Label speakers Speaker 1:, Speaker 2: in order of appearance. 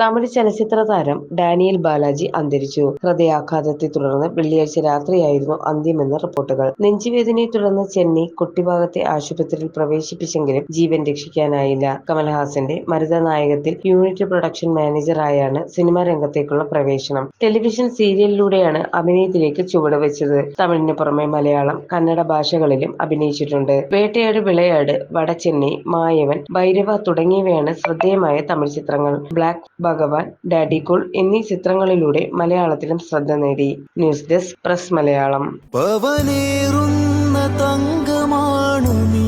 Speaker 1: തമിഴ് ചലച്ചിത്ര താരം ഡാനിയൽ ബാലാജി അന്തരിച്ചു. ഹൃദയാഘാതത്തെ തുടർന്ന് വെള്ളിയാഴ്ച രാത്രിയായിരുന്നു അന്ത്യമെന്ന റിപ്പോർട്ടുകൾ. നെഞ്ചുവേദനയെ തുടർന്ന് ചെന്നൈ കൊട്ടിഭാഗത്തെ ആശുപത്രിയിൽ പ്രവേശിപ്പിച്ചെങ്കിലും ജീവൻ രക്ഷിക്കാനായില്ല. കമൽഹാസന്റെ മരുതനായകത്തിൽ യൂണിറ്റ് പ്രൊഡക്ഷൻ മാനേജറായാണ് സിനിമാ രംഗത്തേക്കുള്ള പ്രവേശനം. ടെലിവിഷൻ സീരിയലിലൂടെയാണ് അഭിനയത്തിലേക്ക് ചുവടുവെച്ചത് തമിഴിന് പുറമെ മലയാളം കന്നഡ ഭാഷകളിലും അഭിനയിച്ചിട്ടുണ്ട്. വേട്ടയാട് വിളയാട് വടച്ചെന്നൈ മായവൻ ഭൈരവ തുടങ്ങിയവയാണ് ശ്രദ്ധേയമായ തമിഴ് ചിത്രങ്ങൾ. ബ്ലാക്ക് ഭഗവാൻ ഡാഡി കൂൾ എന്നീ ചിത്രങ്ങളിലൂടെ മലയാളത്തിലും ശ്രദ്ധ നേടി. News desk press
Speaker 2: Malayalam. തങ്കമാണു നീ.